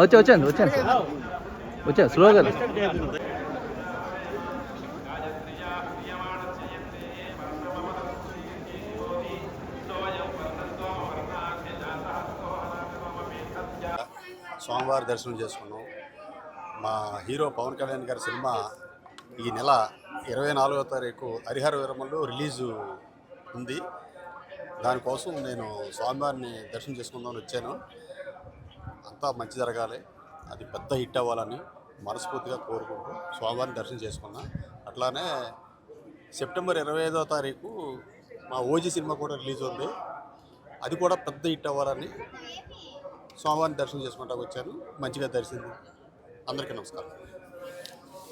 వచ్చా వచ్చాను వచ్చాను వచ్చా స్లోగా స్వామివారి దర్శనం చేసుకున్నాం. మా హీరో పవన్ కళ్యాణ్ గారి సినిమా ఈ నెల ఇరవై నాలుగో తారీఖు హరిహర విరమల్లో రిలీజు ఉంది. దానికోసం నేను స్వామివారిని దర్శనం చేసుకుందామని వచ్చాను. అంతా మంచి జరగాలి. అది పెద్ద హిట్ అవ్వాలని మనస్ఫూర్తిగా కోరుకుంటూ స్వామివారిని దర్శనం చేసుకున్నా. అట్లానే సెప్టెంబర్ ఇరవై ఐదో తారీఖు మా ఓజీ సినిమా కూడా రిలీజ్ ఉంది. అది కూడా పెద్ద హిట్ అవ్వాలని స్వామివారిని దర్శనం చేసుకుంటా వచ్చాను. మంచిగా దర్శనం అందరికీ నమస్కారం.